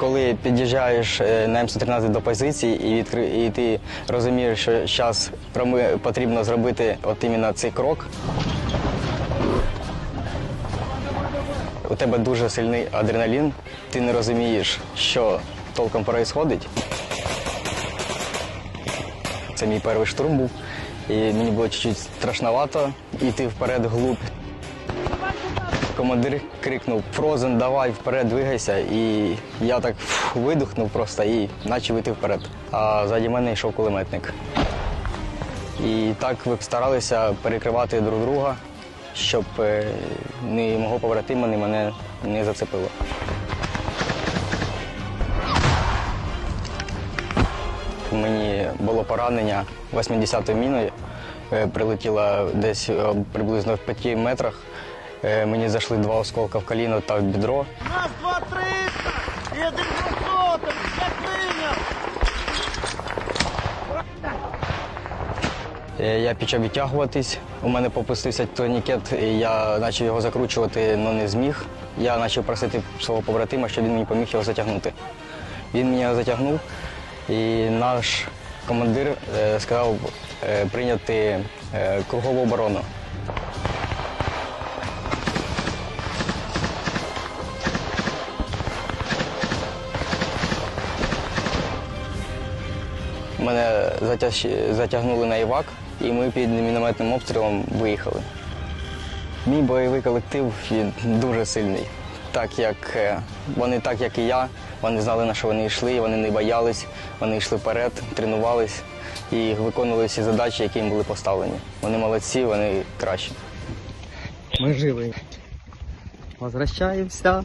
Коли під'їжджаєш е, на М113 до позиції і, відкри... і ти розумієш, що зараз потрібно зробити от іменно цей крок, у тебе дуже сильний адреналін, ти не розумієш, що толком відбувається. Це мій перший штурм був, і мені було чуть-чуть страшновато йти вперед глубь. Командир крикнув Фрозен, давай вперед, двигайся. І я так фу, видихнув просто і почав йти вперед. А ззаді мене йшов кулеметник. І так старалися перекривати друг друга, щоб е, ні мого побратима, ні мене не зацепило. Мені було поранення 80-ю міною. Е, Прилетіла десь е, приблизно в 5 метрах. Е, Мені зайшли два осколка в коліно та в бідро. Раз, два, триста! І один двохсотий! Як прийняв! Е, Я почав відтягуватись. У мене попустився турнікет, і я почав його закручувати, але не зміг. Я почав просити свого побратима, щоб він мені поміг його затягнути. Він мене затягнув, і наш командир е, сказав прийняти кругову оборону. Мене затягнули на івак, і ми під мінометним обстрілом виїхали. Мій бойовий колектив дуже сильний. Так як е, вони, так як і я, вони знали, на що вони йшли, вони не боялись, вони йшли вперед, тренувались і виконували всі задачі, які їм були поставлені. Вони молодці, вони кращі. Мы живы. Возвращаемся